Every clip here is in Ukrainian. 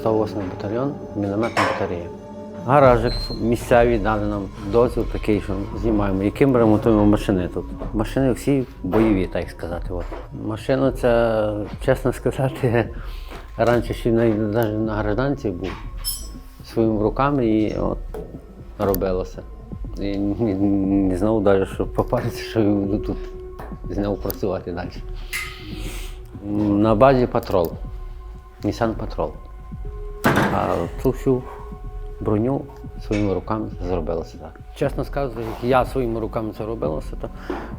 108 батальйон, мінометна батарея. Гаражик місцеві дали нам дозвіл такий, що знімаємо, яким ремонтуємо машини тут. Машини всі бойові, так сказати. От. Машина це, чесно сказати, раніше ще навіть на гражданці був своїми руками і от робилося. І не, знав навіть, що попадеться, що буду тут з нього працювати далі. На базі патрол. Nissan Patrol. А цю всю броню своїми руками зробилося так. Чесно скажу, я своїми руками це робилося, то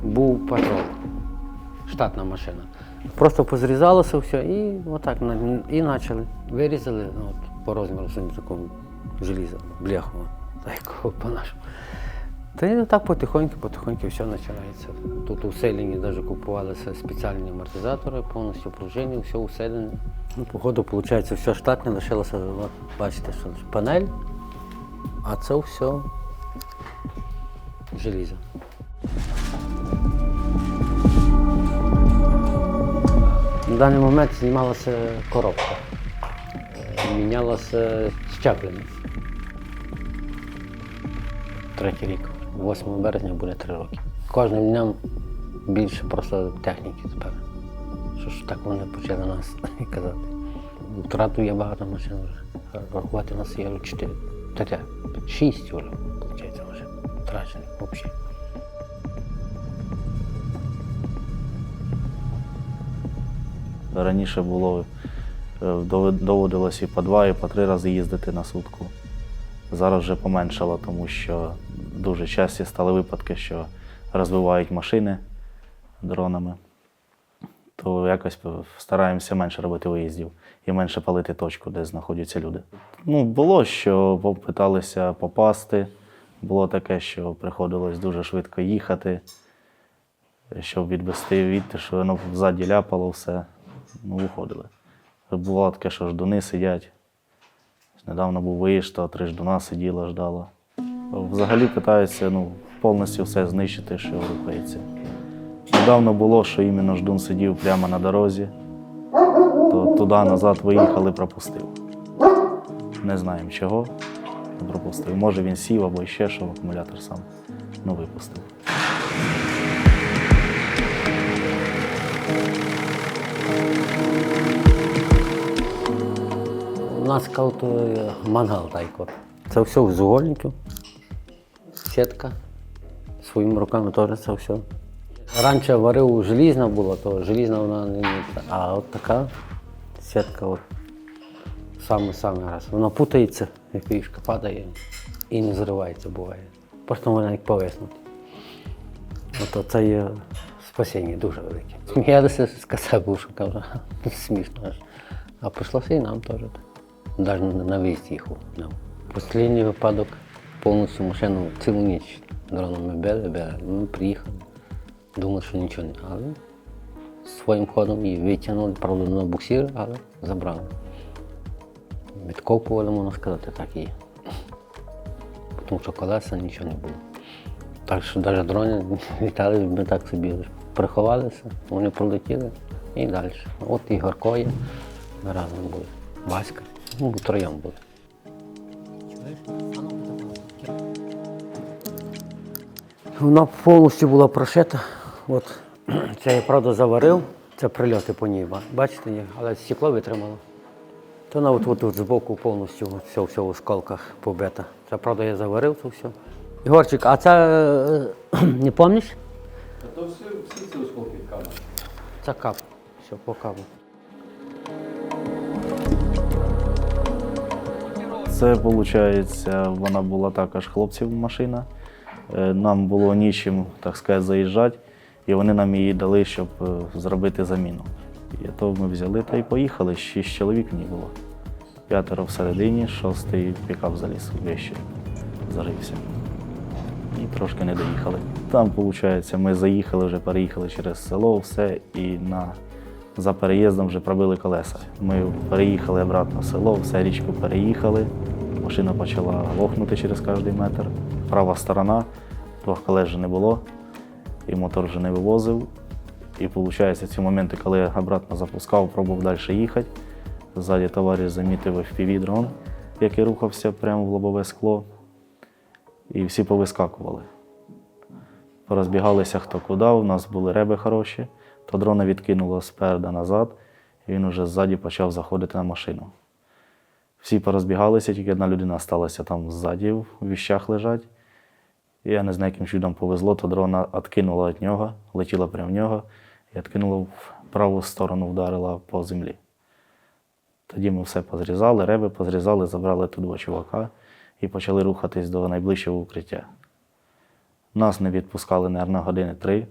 був патрол. Штатна машина. Просто позрізалося все і отак і почали. Вирізали ну, от, по розміру своїм такому желіза, бляху, так по-нашому. Та і так потихоньку, потихоньку все починається. Тут усилені навіть купувалися спеціальні амортизатори, повністю пружини, все усилене. Ну, походу, виходить, все штатне, лишилося, от, бачите, що панель, а це все желізо. На даний момент знімалася коробка, мінялося щеплення. Третій рік. 8 березня буде три роки. Кожним днем більше просто техніки тепер. Що ж так вони почали нас казати. Втрату є багато машин вже. Рахувати нас є 4. Таке, 6 вже, виходить, вже втрачених взагалі. Раніше було е, доводилось і по два, і по три рази їздити на сутку. Зараз вже поменшало, тому що дуже часті стали випадки, що розбивають машини дронами. То якось стараємося менше робити виїздів і менше палити точку, де знаходяться люди. Ну, було, що попиталися попасти. Було таке, що приходилось дуже швидко їхати, щоб відвести від, що воно ззаді ляпало все. Ну, виходили. Було таке, що ждуни сидять. Недавно був виїзд, то три ждуна сиділо, ждало. Взагалі питаються ну, повністю все знищити, що рухається. Недавно було, що іменно ждун сидів прямо на дорозі, то туди назад виїхали, пропустив. Не знаємо чого. Пропустив. Може він сів або ще що, акумулятор сам ну, випустив. У нас е, мангал тайко. Це все з угольників. Сітка. Своїми руками теж це все. Раніше варив желізна була, то желізна вона не. А от така сітка от саме саме раз. Вона путається, як пішка падає і не зривається буває. Просто вона як повиснути. От це є спасіння дуже велике. Сміялися з касабу, що каже, смішно аж. А прийшлося і нам теж. Навіть на- виїзд їхав. Останній випадок повністю машину цілу ніч дронами били, били. Ми приїхали. Думали, що нічого не. Але своїм ходом її витягнули, правда, на буксир, але забрали. Відкопували, можна сказати, так і є. Тому що колеса нічого не було. Так що навіть дрони літали, ми так собі приховалися, вони пролетіли і далі. От і Горко є, ми разом були. Васька, ну, втроєм були. Вона повністю була прошита. От це я правда заварив, це прильоти по ній. Бачите, є, але стекло витримало. То вона от, от, от збоку повністю от все, все в осколках побита. Це правда я заварив це все. Ігорчик, а це е, не пам'ятаєш? То всі, всі ці осколки камери. Це кап. Все, по капу. Це, виходить, вона була також хлопців машина. Е, Нам було нічим, так сказати, заїжджати, і вони нам її дали, щоб е, зробити заміну. І то ми взяли та й поїхали. Шість чоловік в ній було. П'ятеро всередині, шостий пікап заліз вище, зарився. І трошки не доїхали. Там, виходить, ми заїхали, вже переїхали через село, все, і на, за переїздом вже пробили колеса. Ми переїхали обратно в село, все річку переїхали. Машина почала глохнути через кожний метр. Права сторона, двох колес не було, і мотор вже не вивозив. І виходить, ці моменти, коли я обратно запускав, пробував далі їхати, Ззаді товариш замітив FPV-дрон, який рухався прямо в лобове скло, і всі повискакували. Порозбігалися хто куди, у нас були реби хороші, то дрона відкинуло спереда назад, і він уже ззаді почав заходити на машину. Всі порозбігалися, тільки одна людина залишилася там ззаді, в віщах лежать. Я не знаю, яким чудом повезло, то дрона відкинула від нього, летіла прямо в нього і відкинула в праву сторону, вдарила по землі. Тоді ми все позрізали, реби позрізали, забрали тут два чувака і почали рухатись до найближчого укриття. Нас не відпускали, мабуть, години три.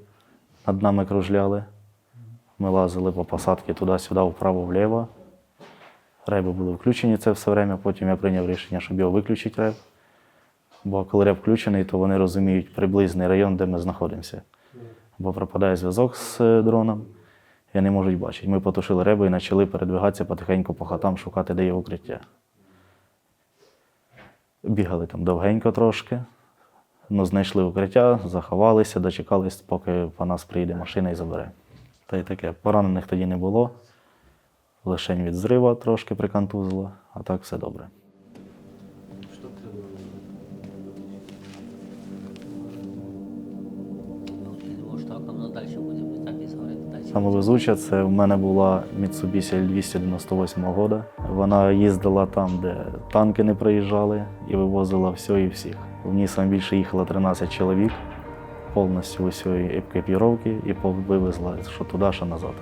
Над нами кружляли. Ми лазили по посадці туди-сюди, вправо-вліво. Реби були включені це все время, потім я прийняв рішення, щоб його виключити реб. Бо коли реб включений, то вони розуміють приблизний район, де ми знаходимося. Бо пропадає зв'язок з е, дроном, і не можуть бачити. Ми потушили реби і почали передвигатися потихеньку по хатам, шукати, де є укриття. Бігали там довгенько трошки, ну, знайшли укриття, заховалися, дочекались, поки по нас приїде машина і забере. Та й таке. Поранених тоді не було. Лишень від зрива трошки приконтузило, а так все добре. Може, так, далі буде, ми так і зговорити далі. Саме везуча це в мене була Mitsubishi L298 года. Вона їздила там, де танки не приїжджали, і вивозила все і всіх. В ній саме більше їхало 13 чоловік, повністю усієї екіпіровки і вивезла що туди, що назад.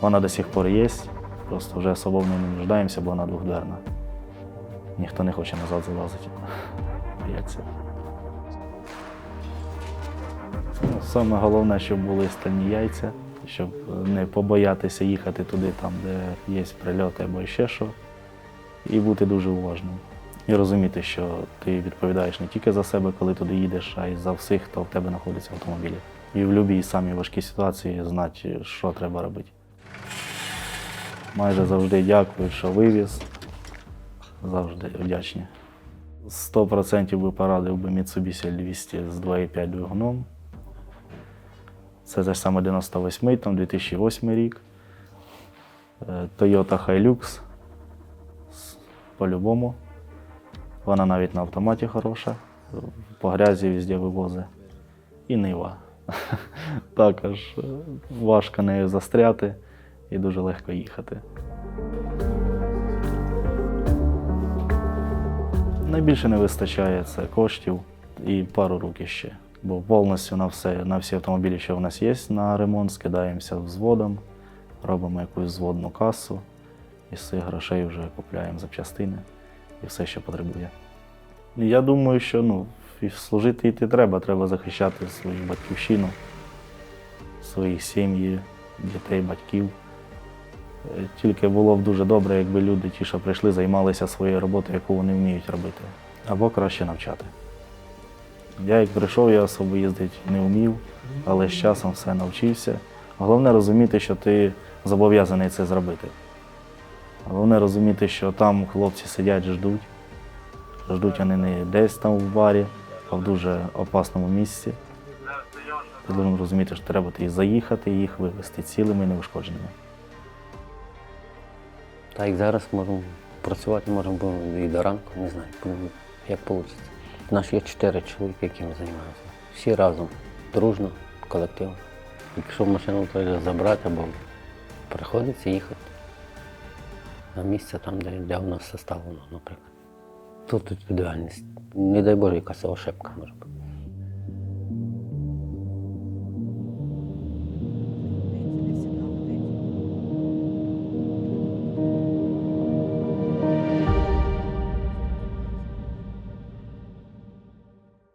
Вона до сих пор є, просто вже особо в не нуждаємося, бо вона двохдверна. Ніхто не хоче назад залазити. Бояться. Ну, Саме головне, щоб були стальні яйця, щоб не побоятися їхати туди, там, де є прильоти або ще що, і бути дуже уважним. І розуміти, що ти відповідаєш не тільки за себе, коли туди їдеш, а й за всіх, хто в тебе знаходиться в автомобілі. І в будь-якій самій важкій ситуації знати, що треба робити. Майже завжди дякують, що вивіз. Завжди вдячні. 100% би порадив би Mitsubishi L200 з 2,5 двигуном. Це те ж саме 98 там 2008 рік. Е, Toyota Hilux. По-любому. Вона навіть на автоматі хороша. По грязі везде вивозить. І Нива. Також е, важко нею застряти і дуже легко їхати. Найбільше не вистачає це коштів і пару рук ще. Бо повністю на все, на всі автомобілі, що в нас є на ремонт, скидаємося взводом, робимо якусь взводну касу і з цих грошей вже купуємо запчастини і все, що потребує. Я думаю, що ну, і служити йти треба, треба захищати свою батьківщину, своїх сім'ї, дітей, батьків. Е, Тільки було б дуже добре, якби люди, ті, що прийшли, займалися своєю роботою, яку вони вміють робити. Або краще навчати. Я як прийшов, я особо їздити не вмів, але з часом все навчився. Головне розуміти, що ти зобов'язаний це зробити. Головне розуміти, що там хлопці сидять, ждуть. Ждуть вони не десь там в барі, а в дуже опасному місці. Ти повинен розуміти, що треба і заїхати, і їх вивезти цілими і неушкодженими. Так як зараз можемо працювати, можемо і до ранку, не знаю, як вийде. У нас є чотири чоловіки, якими займаються. Всі разом, дружно, колективно. Якщо машину треба забрати, або приходиться їхати на місце там, де, де у нас составлено, наприклад. Тут відповідальність. Не дай Боже, якась ошибка може бути.